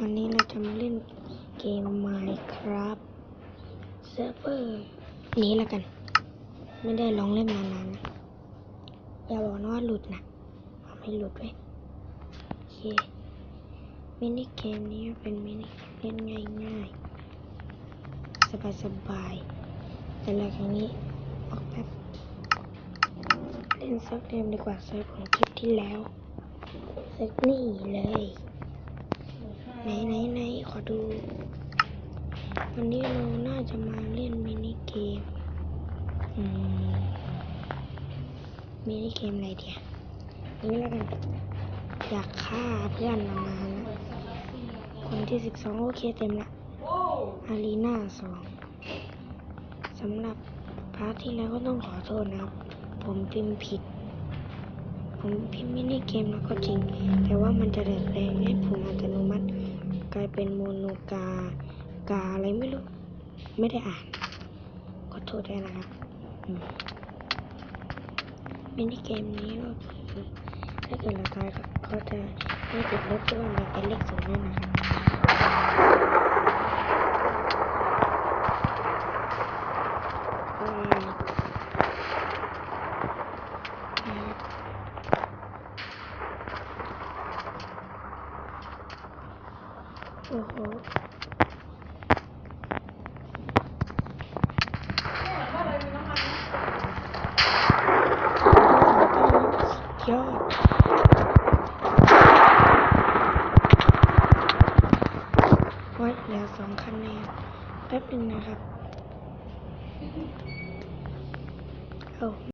วันนี้เราจะมาเล่นเกม Minecraft Server นี้แล้วกัน ไม่ได้ลองเล่นมานานนะ อย่าบอกนะว่าหลุดนะเอาไม่หลุดเว้ยโอเคมินิเกมนี้เป็นมินิเกมเล่นง่ายๆ สบายๆ แต่ละครั้งนี้ออกแบบเล่นซักเกมดีกว่าเซิร์ฟของคลิปที่แล้วเซิร์ฟนี่เลย ไหนไหนไหนขอดู วันนี้เราน่าจะมาเล่นมินิเกมมินิเกมอะไรเดียนี่แล้วกัน อยากฆ่าเพื่อนประมานะคนที่สิบสองโอเคเต็มละอารีนาสองสำหรับพาร์ทที่แล้วก็ต้องขอโทษนะครับ ผมพิมพ์ผิด ผมพิมพ์มินิเกมแล้วก็จริง แต่ว่ามันจะดัดแปลงให้ผมอัตโนมัติ กลายเป็นโมโนกากาอะไรไม่รู้ ไม่ได้อ่าน ขอโทษด้วยนะครับมินิเกมนี้ก็คือถ้าเกิดเราตายก็จะไม่ติดลบที่ว่ามันเป็นเลขศูนย์ด้วยนะครับอืมนะครับ โอ้โหยอดโอ้ยเหลือสองคะแนนแป๊บหนึ่งนะครับเอา